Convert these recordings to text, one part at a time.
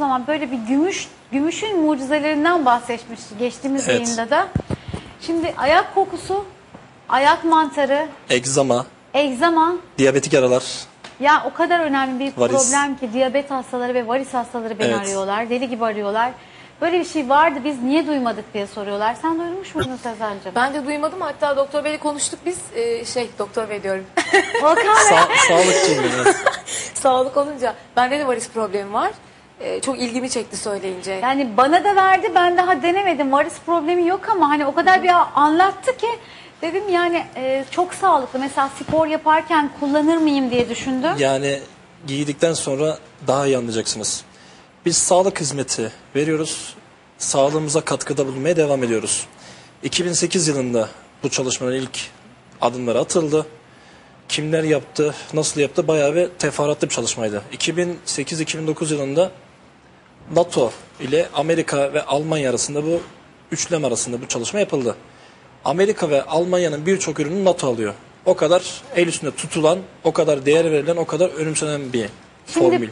zaman böyle bir gümüş gümüşün mucizelerinden bahsetmişti geçtiğimiz Evet. yayında da. Şimdi ayak kokusu, ayak mantarı, Egzama, egzama diyabetik yaralar. ya o kadar önemli bir Varis. problem ki diyabet hastaları ve varis hastaları beni Evet. arıyorlar. Deli gibi arıyorlar. Böyle bir şey vardı biz niye duymadık diye soruyorlar. Sen duymuş muydun Sezen'cim? Ben de duymadım hatta doktor beyle konuştuk biz Ee, şey doktor bey diyorum Volkan. Sa sağlıkçıyım biraz. sağlık olunca bende de varis problemi var Ee, çok ilgimi çekti söyleyince. Yani bana da verdi ben daha denemedim. Varis problemi yok ama hani o kadar bir anlattı ki dedim yani e, çok sağlıklı. Mesela spor yaparken kullanır mıyım diye düşündüm. Yani giydikten sonra daha iyi anlayacaksınız. Biz sağlık hizmeti veriyoruz. Sağlığımıza katkıda bulunmaya devam ediyoruz. 2008 yılında bu çalışmanın ilk adımları atıldı. Kimler yaptı, nasıl yaptı bayağı ve teferruatlı bir çalışmaydı. 2008-2009 yılında NATO ile Amerika ve Almanya arasında bu üçlem arasında bu çalışma yapıldı. Amerika ve Almanya'nın birçok ürünü NATO alıyor. O kadar el üstünde tutulan, o kadar değer verilen, o kadar önemsenen bir Şimdi formül.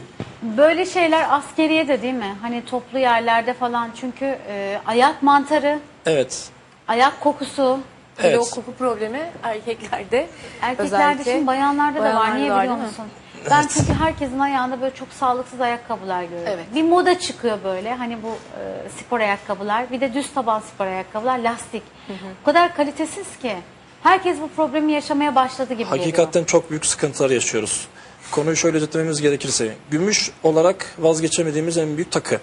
böyle şeyler askeriye de değil mi? Hani toplu yerlerde falan çünkü e, ayak mantarı, Evet. ayak kokusu, Evet. o koku problemi erkeklerde. erkeklerde özellikle şimdi bayanlarda da var. bayanlarda Niye var, biliyor değil mi? musun? Ben çünkü herkesin ayağında böyle çok sağlıksız ayakkabılar görüyorum. Evet. Bir moda çıkıyor böyle hani bu e, spor ayakkabılar bir de düz taban spor ayakkabılar lastik. O kadar kalitesiz ki herkes bu problemi yaşamaya başladı gibi geliyor. Hakikaten çok büyük sıkıntılar yaşıyoruz. Konuyu şöyle özetlememiz gerekirse, gümüş olarak vazgeçemediğimiz en büyük takı.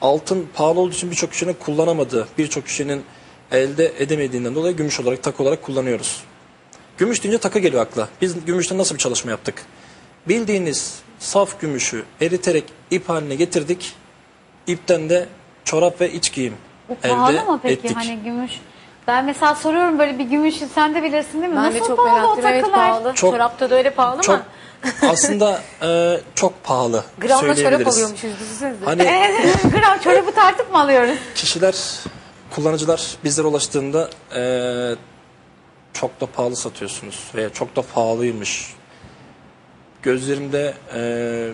Altın pahalı olduğu için birçok kişinin kullanamadığı, birçok kişinin elde edemediğinden dolayı gümüş olarak, takı olarak kullanıyoruz. Gümüş deyince takı geliyor akla. Biz gümüşten nasıl bir çalışma yaptık? Bildiğiniz saf gümüşü eriterek ip haline getirdik. İpten de çorap ve iç giyim Bu pahalı elde mı peki ettik. hani gümüş? Ben mesela soruyorum böyle bir gümüşü sen de bilirsin değil mi? Ben Nasıl de çok pahalı o meraklıyım. Evet takılar? pahalı. Çok- Çorapta da öyle pahalı Çok ama aslında e, çok pahalı gramla çorap söyleyebiliriz. alıyormuşuz düşünsenize. Hani Gram çorabı tartıp mı alıyoruz? kişiler, kullanıcılar bizlere ulaştığında e, çok da pahalı satıyorsunuz veya çok da pahalıymış. Gözlerimde e,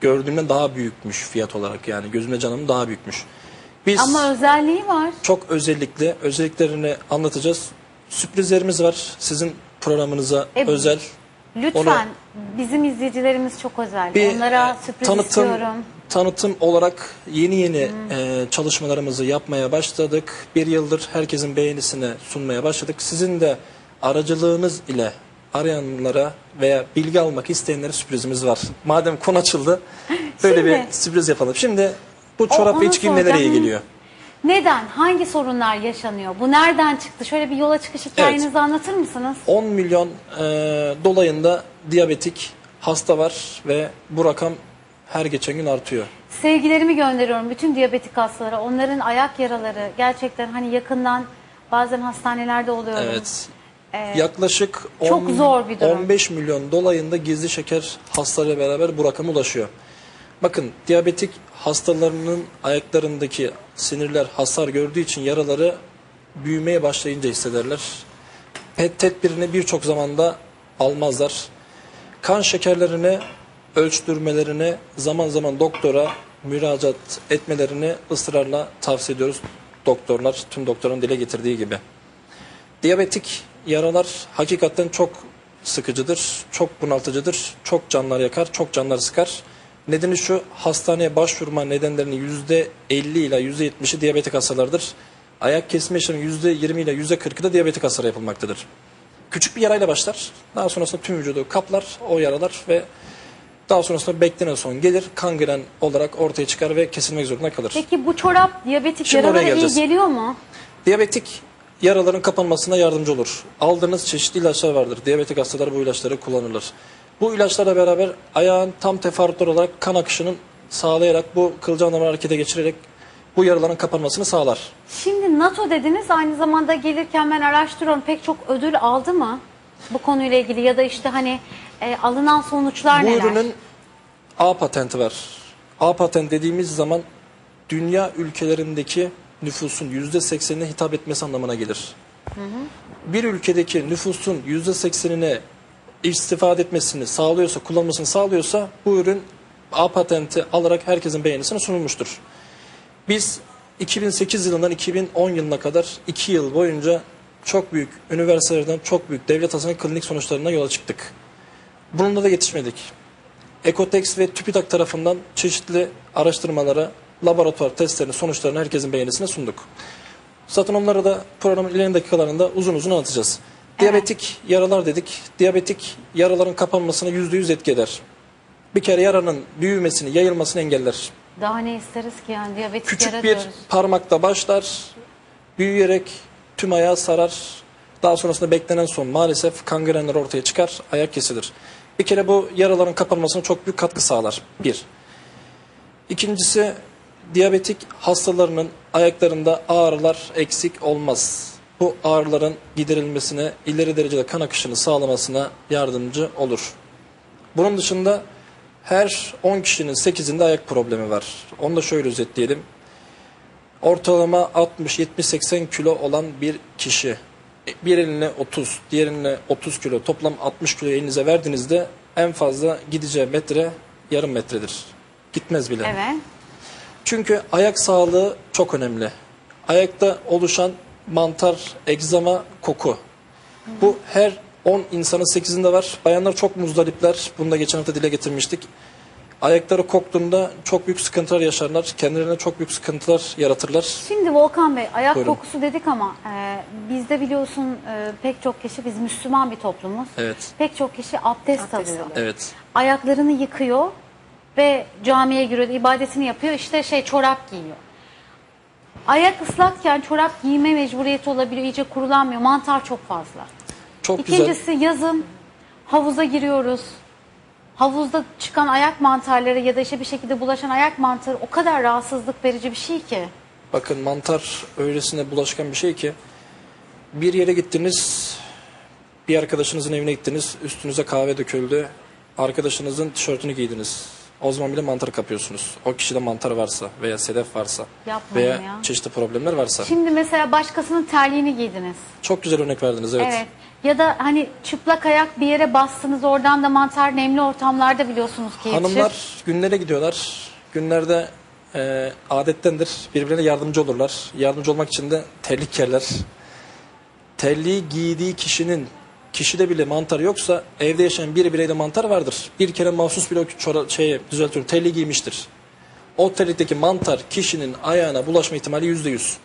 gördüğümden daha büyükmüş fiyat olarak yani gözümde canım daha büyükmüş. Biz Ama özelliği var. çok özellikle özelliklerini anlatacağız. Sürprizlerimiz var sizin programınıza E, özel. Lütfen bizim izleyicilerimiz çok özel. bir Onlara e, sürpriz istiyorum. tanıtım olarak yeni yeni e, çalışmalarımızı yapmaya başladık. Bir yıldır herkesin beğenisine sunmaya başladık. Sizin de aracılığınız ile arayanlara veya bilgi almak isteyenlere sürprizimiz var. Madem konu açıldı böyle Şimdi- bir sürpriz yapalım. Şimdi bu çorap ve onu nelere iyi soracağım. geliyor? Neden? Hangi sorunlar yaşanıyor? Bu nereden çıktı? Şöyle bir yola çıkış hikayenizi anlatır mısınız? 10 milyon e, dolayında diyabetik hasta var ve bu rakam her geçen gün artıyor. Sevgilerimi gönderiyorum bütün diyabetik hastalara. Onların ayak yaraları gerçekten hani yakından bazen hastanelerde oluyorum. Evet. Ee, Yaklaşık çok 10 zor bir durum. 15 milyon dolayında gizli şeker hastalarıyla beraber bu rakama ulaşıyor. Bakın diyabetik hastalarının ayaklarındaki sinirler hasar gördüğü için yaraları büyümeye başlayınca hissederler. Pet tedbirini birçok zamanda almazlar. Kan şekerlerini ölçtürmelerini zaman zaman doktora müracaat etmelerini ısrarla tavsiye ediyoruz. Doktorlar tüm doktorun dile getirdiği gibi. Diyabetik yaralar hakikaten çok sıkıcıdır, çok bunaltıcıdır, çok canlar yakar, çok canlar sıkar. Nedeni şu hastaneye başvurma nedenlerinin %50 ile %70'i diyabetik hastalardır. Ayak kesme işlemi %20 ile %40'ı da diyabetik hastalara yapılmaktadır. Küçük bir yarayla başlar. Daha sonrasında tüm vücudu kaplar o yaralar ve daha sonrasında beklenen son gelir kangren olarak ortaya çıkar ve kesilmek zorunda kalır. Peki bu çorap diyabetik Şimdi yaralara iyi geliyor mu? Diyabetik yaraların kapanmasına yardımcı olur. Aldığınız çeşitli ilaçlar vardır. Diyabetik hastalar bu ilaçları kullanırlar. Bu ilaçlarla beraber ayağın tam teferruatlı olarak kan akışının sağlayarak bu kılcal damarı harekete geçirerek bu yaraların kapanmasını sağlar. Şimdi NATO dediniz aynı zamanda gelirken ben araştırıyorum pek çok ödül aldı mı bu konuyla ilgili ya da işte hani e, alınan sonuçlar Bu neler? ürünün A patenti var. A patent dediğimiz zaman dünya ülkelerindeki nüfusun %80'ine hitap etmesi anlamına gelir. Bir ülkedeki nüfusun %80'ine istifade etmesini sağlıyorsa, kullanmasını sağlıyorsa bu ürün A patenti alarak herkesin beğenisine sunulmuştur. Biz 2008 yılından 2010 yılına kadar 2 yıl boyunca çok büyük üniversitelerden çok büyük devlet hastanesi klinik sonuçlarına yola çıktık. Bununla da yetişmedik. Ekotex ve TÜBİTAK tarafından çeşitli araştırmalara, laboratuvar testlerini, sonuçlarını herkesin beğenisine sunduk. Zaten onları da programın ilerleyen dakikalarında uzun uzun anlatacağız. Diyabetik yaralar dedik. Diyabetik yaraların kapanmasına %100 etki eder. Bir kere yaranın büyümesini, yayılmasını engeller. Daha ne isteriz ki yani diyabetik Küçük yara bir diyoruz. parmakta başlar, büyüyerek tüm ayağı sarar. Daha sonrasında beklenen son maalesef kangrenler ortaya çıkar, ayak kesilir. Bir kere bu yaraların kapanmasına çok büyük katkı sağlar. Bir. İkincisi diyabetik hastalarının ayaklarında ağrılar eksik olmaz. Bu ağrıların giderilmesine, ileri derecede kan akışını sağlamasına yardımcı olur. Bunun dışında her 10 kişinin 8'inde ayak problemi var. Onu da şöyle özetleyelim. Ortalama 60, 70, 80 kilo olan bir kişi bir eline 30, diğer eline 30 kilo toplam 60 kilo elinize verdiğinizde en fazla gideceği metre yarım metredir. Gitmez bile. Evet. Çünkü ayak sağlığı çok önemli. Ayakta oluşan mantar, egzama, koku. Bu her 10 insanın 8'inde var. Bayanlar çok muzdaripler. Bunu da geçen hafta dile getirmiştik. Ayakları koktuğunda çok büyük sıkıntılar yaşarlar. Kendilerine çok büyük sıkıntılar yaratırlar. Şimdi Volkan Bey ayak Buyurun. kokusu dedik ama e, bizde biliyorsun e, pek çok kişi biz Müslüman bir toplumuz. Evet. Pek çok kişi abdest, Abdest alıyor. alıyor. Evet. Ayaklarını yıkıyor ve camiye giriyor, ibadetini yapıyor. İşte şey çorap giyiyor. Ayak ıslakken çorap giyme mecburiyeti olabiliyor. iyice kurulanmıyor. Mantar çok fazla. Çok güzel. İkincisi yazın havuza giriyoruz. Havuzda çıkan ayak mantarları ya da işte bir şekilde bulaşan ayak mantarı o kadar rahatsızlık verici bir şey ki. Bakın mantar öylesine bulaşkan bir şey ki bir yere gittiniz bir arkadaşınızın evine gittiniz üstünüze kahve döküldü arkadaşınızın tişörtünü giydiniz o zaman bile mantar kapıyorsunuz o kişide mantar varsa veya sedef varsa Yapmayın veya ya. çeşitli problemler varsa Şimdi mesela başkasının terliğini giydiniz. çok güzel örnek verdiniz evet, Evet. Ya da hani çıplak ayak bir yere bastınız oradan da mantar nemli ortamlarda biliyorsunuz ki yetişir. hanımlar günlere gidiyorlar günlerde e, adettendir birbirine yardımcı olurlar yardımcı olmak için de terlik giyerler terliği giydiği kişinin kişide bile mantar yoksa evde yaşayan bir bireyde mantar vardır. Bir kere mahsus bile o şeye, düzeltiyorum terliği giymiştir. O terlikteki mantar kişinin ayağına bulaşma ihtimali yüzde yüz.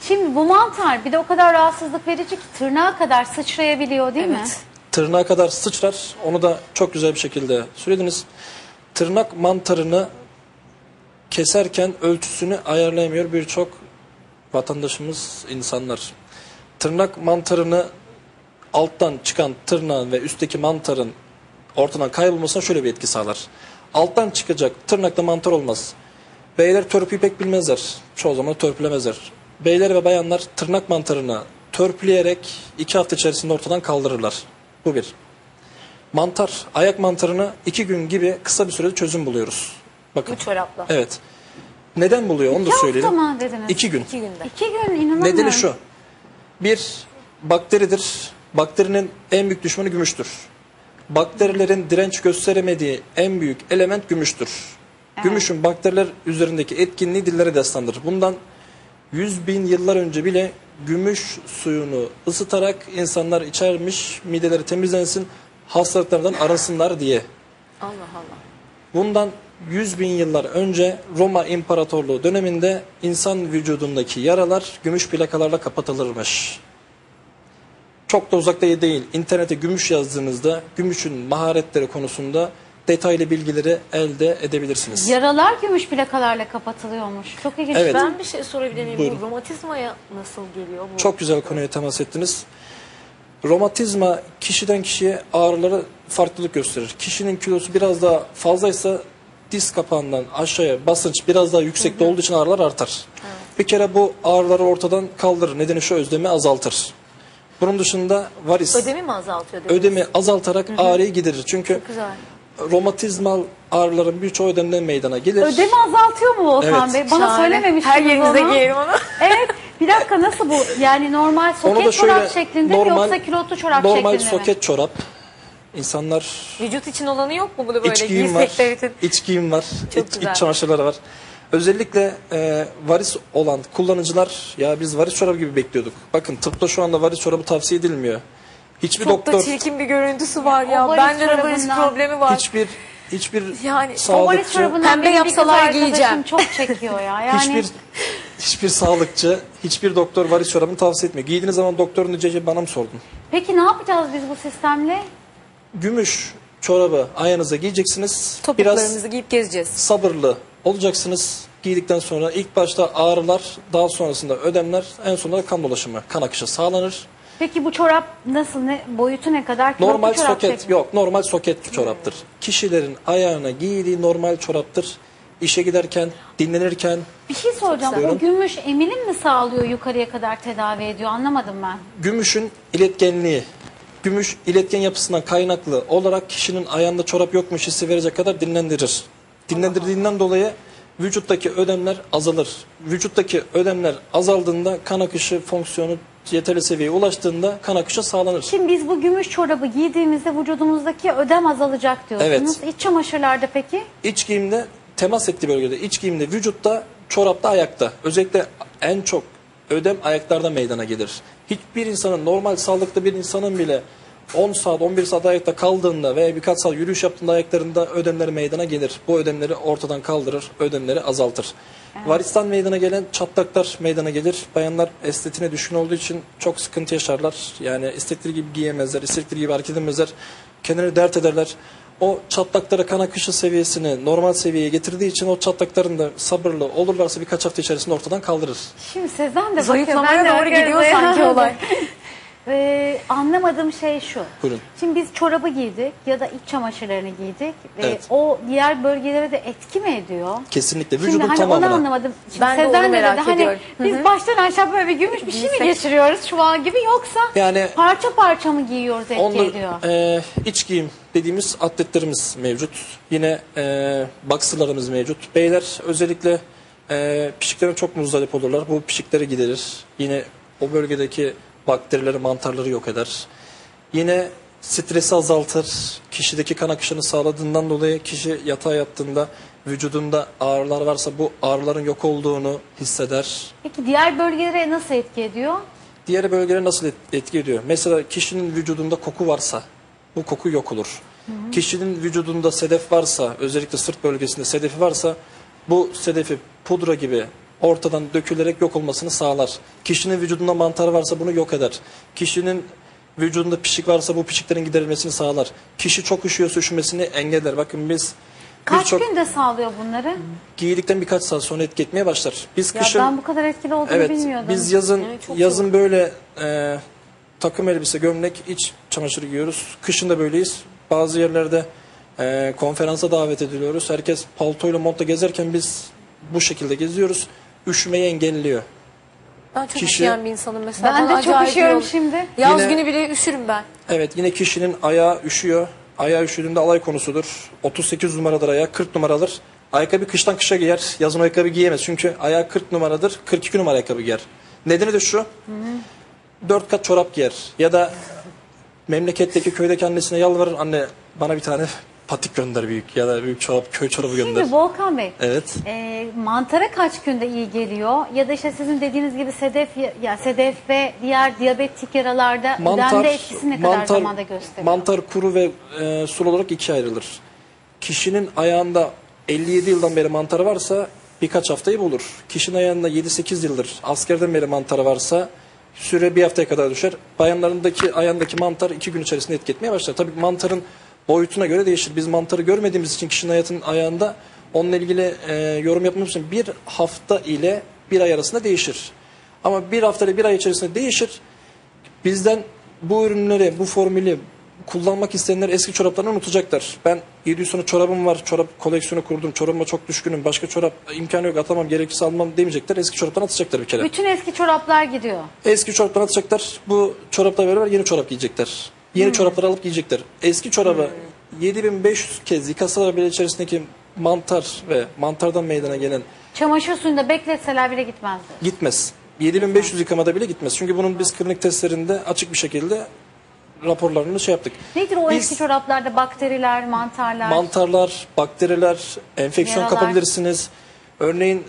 Şimdi bu mantar bir de o kadar rahatsızlık verici ki tırnağa kadar sıçrayabiliyor değil mi? Evet. Tırnağa kadar sıçrar. Onu da çok güzel bir şekilde söylediniz. Tırnak mantarını keserken ölçüsünü ayarlayamıyor birçok vatandaşımız, insanlar. Tırnak mantarını alttan çıkan tırnağın ve üstteki mantarın ortadan kaybolmasına şöyle bir etki sağlar. Alttan çıkacak tırnakta mantar olmaz. Beyler törpüyü pek bilmezler. Çoğu zaman törpülemezler. Beyler ve bayanlar tırnak mantarını törpüleyerek iki hafta içerisinde ortadan kaldırırlar. Bu bir. Mantar, ayak mantarını iki gün gibi kısa bir sürede çözüm buluyoruz. Bakın. Bu çorapla. Evet. Neden buluyor onu da İki hafta söyleyelim. mı dediniz? İki gün. İki günde. İki gün inanamıyorum. Nedeni şu. Bir, bakteridir. Bakterinin en büyük düşmanı gümüştür. Bakterilerin direnç gösteremediği en büyük element gümüştür. Gümüşün bakteriler üzerindeki etkinliği dillere destandır. Bundan 100 bin yıllar önce bile gümüş suyunu ısıtarak insanlar içermiş, mideleri temizlensin, hastalıklardan arınsınlar diye. Allah Allah. Bundan 100 bin yıllar önce Roma İmparatorluğu döneminde insan vücudundaki yaralar gümüş plakalarla kapatılırmış. Çok da uzakta değil. İnternete gümüş yazdığınızda gümüşün maharetleri konusunda detaylı bilgileri elde edebilirsiniz. Yaralar gümüş plakalarla kapatılıyormuş. Çok ilginç. Evet. Ben bir şey sorabilir miyim? Buyurun. Bu romatizmaya nasıl geliyor? Bu? Çok güzel konuya temas ettiniz. Romatizma kişiden kişiye ağrıları farklılık gösterir. Kişinin kilosu biraz daha fazlaysa diz kapağından aşağıya basınç biraz daha yüksekte olduğu için ağrılar artar. Bir kere bu ağrıları ortadan kaldırır. Nedeni şu ödemi azaltır. Bunun dışında varis Ödemi mi azaltıyor? dediniz? ödemi azaltarak ağrıyı giderir. Çünkü Güzel. romatizmal ağrıların birçoğu ödemden meydana gelir. Ödemi azaltıyor mu Volkan Evet. Bey? Bana Şahane. söylememiştiniz Her yerinize onu. giyerim onu. Evet. Bir dakika nasıl bu? Yani normal Onu da soket şöyle çorap şeklinde mi normal yoksa kilotlu çorap normal şeklinde mi? soket çorap İnsanlar Vücut için olanı yok mu bunu böyle iç giyim var, iç giyim var, Çok iç, güzel. iç çamaşırları var. Özellikle e, varis olan kullanıcılar ya biz varis çorabı gibi bekliyorduk. Bakın tıpta şu anda varis çorabı tavsiye edilmiyor. Hiçbir Çok da doktor, çirkin bir görüntüsü var ya. Varis Bende de varis problemi var. hiçbir hiçbir Yani sağlıkçı, Pembe yapsalar giyeceğim. çok çekiyor ya. Yani hiçbir hiçbir sağlıkçı, hiçbir doktor varis çorabını tavsiye etmiyor. Giydiğiniz zaman doktorun diyeceği bana mı sordun? Peki ne yapacağız biz bu sistemle? Gümüş çorabı ayağınıza giyeceksiniz. Biraz Topuklarımızı giyip gezeceğiz. sabırlı olacaksınız. Giydikten sonra ilk başta ağrılar, daha sonrasında ödemler, en sonunda kan dolaşımı, kan akışı sağlanır. Peki bu çorap nasıl ne boyutu ne kadar? Kilotlu Normal çorap soket şekli. yok, normal soket çoraptır. Kişilerin ayağına giydiği normal çoraptır. İşe giderken, dinlenirken Bir şey soracağım. Buyurun. O gümüş emilim mi sağlıyor yukarıya kadar tedavi ediyor? Anlamadım ben. gümüşün iletkenliği, gümüş iletken yapısından kaynaklı olarak kişinin ayağında çorap yokmuş hissi verecek kadar dinlendirir. Dinlendirdiğinden dolayı vücuttaki ödemler azalır. Vücuttaki ödemler azaldığında kan akışı fonksiyonu yeterli seviyeye ulaştığında kan akışı sağlanır. Şimdi biz bu gümüş çorabı giydiğimizde vücudumuzdaki ödem azalacak diyorsunuz. Evet. İç çamaşırlarda peki? İç giyimde temas ettiği bölgede, iç giyimde vücutta, çorapta, ayakta. Özellikle en çok ödem ayaklarda meydana gelir. Hiçbir insanın, normal sağlıklı bir insanın bile 10 saat, 11 saat ayakta kaldığında veya birkaç saat yürüyüş yaptığında ayaklarında ödemleri meydana gelir. Bu ödemleri ortadan kaldırır, ödemleri azaltır. Varisten meydana gelen çatlaklar meydana gelir. Bayanlar estetine düşkün olduğu için çok sıkıntı yaşarlar. Yani istedikleri gibi giyemezler, istedikleri gibi hareket edemezler. Kendileri dert ederler. O çatlaklara kan akışı seviyesini normal seviyeye getirdiği için o çatlakların da sabırlı olurlarsa birkaç hafta içerisinde ortadan kaldırır. Şimdi Sezen de bakıyor. Zayıflamaya doğru gidiyor sanki olay. Ee, anlamadığım şey şu. Buyurun. Şimdi biz çorabı giydik ya da iç çamaşırlarını giydik. Ee, Evet. o diğer bölgelere de etki mi ediyor? Kesinlikle Şimdi vücudun hani onu tamamına. anlamadım. Şimdi Ben de onu Sezen de merak dedi, hani ediyorum. Hı biz baştan aşağı böyle bir gümüş bir şey mi geçiriyoruz şu an gibi yoksa Yani parça parça mı giyiyoruz etki Onlar, ediyor? e, iç giyim dediğimiz atletlerimiz mevcut. Yine e, boxerlarımız mevcut. Beyler özellikle e, pişiklerine çok muzdarip olurlar. Bu pişikleri giderir. Yine o bölgedeki bakterileri, mantarları yok eder. Yine stresi azaltır. Kişideki kan akışını sağladığından dolayı kişi yatağa yattığında vücudunda ağrılar varsa bu ağrıların yok olduğunu hisseder. Peki diğer bölgelere nasıl etki ediyor? Diğer bölgelere nasıl et- etki ediyor? Mesela kişinin vücudunda koku varsa bu koku yok olur. Kişinin vücudunda sedef varsa özellikle sırt bölgesinde sedefi varsa bu sedefi pudra gibi ortadan dökülerek yok olmasını sağlar. Kişinin vücudunda mantar varsa bunu yok eder. Kişinin vücudunda pişik varsa bu pişiklerin giderilmesini sağlar. Kişi çok üşüyorsa üşümesini engeller. Bakın biz Kaç birçok günde sağlıyor bunları? giydikten birkaç saat sonra etki etmeye başlar. Biz Ya kışın ben bu kadar etkili olduğunu Evet, bilmiyordum. biz yazın çok yazın böyle e, takım elbise, gömlek, iç çamaşırı giyiyoruz. Kışın da böyleyiz. Bazı yerlerde e, konferansa davet ediliyoruz. Herkes paltoyla montla gezerken biz bu şekilde geziyoruz. Üşümeyi engelliyor. Ben çok Kişi- üşüyen bir insanım mesela. Ben Bana de çok acayip üşüyorum şimdi. Yaz Yine- günü bile üşürüm ben. Evet yine kişinin ayağı üşüyor. Ayağı üşüdüğünde alay konusudur. 38 numaradır ayağı, 40 numaradır. Ayakkabı kıştan kışa giyer. Yazın ayakkabı giyemez. Çünkü ayağı 40 numaradır. 42 numara ayakkabı giyer. Nedeni de şu. 4 kat çorap giyer. Ya da memleketteki köydeki annesine yalvarır. Anne bana bir tane patik gönder büyük. Ya da büyük çorap, köy çorabı gönder. Şimdi Volkan Bey, Evet. e, mantara kaç günde iyi geliyor? Ya da işte sizin dediğiniz gibi sedef ya sedef ve diğer diyabetik yaralarda ödemde etkisi ne kadar zamanda gösteriyor? mantar kuru ve e, sulu olarak ikiye ayrılır. Kişinin ayağında 57 yıldan beri mantarı varsa birkaç haftayı bulur. Kişinin ayağında 7-8 yıldır askerden beri mantarı varsa süre bir haftaya kadar düşer. Bayanlarındaki ayağındaki mantar iki gün içerisinde etki etmeye başlar. Tabii mantarın boyutuna göre değişir. Biz mantarı görmediğimiz için kişinin hayatının ayağında onunla ilgili e, yorum yapmamız için bir hafta ile bir ay arasında değişir. Ama bir hafta ile bir ay içerisinde değişir. Bizden bu ürünleri, bu formülü kullanmak isteyenler eski çoraplarını unutacaklar. Ben 700 sene çorabım var, çorap koleksiyonu kurdum, çorabıma çok düşkünüm, başka çorap imkanı yok atamam, gerekirse almam demeyecekler. Eski çoraptan atacaklar bir kere. Bütün eski çoraplar gidiyor. Eski çoraptan atacaklar, bu çorapla beraber yeni çorap giyecekler. Yeni çorapları alıp giyecekler. Eski çorabı 7500 kez yıkasalar bile içerisindeki mantar ve mantardan meydana gelen Çamaşır suyunda bekletseler bile gitmezdi. gitmez. 7500 yıkamada bile gitmez. Çünkü bunun biz klinik testlerinde açık bir şekilde raporlarını şey yaptık. Nedir o Biz- eski çoraplarda bakteriler, mantarlar? Mantarlar, bakteriler, enfeksiyon Yaralar. kapabilirsiniz. Örneğin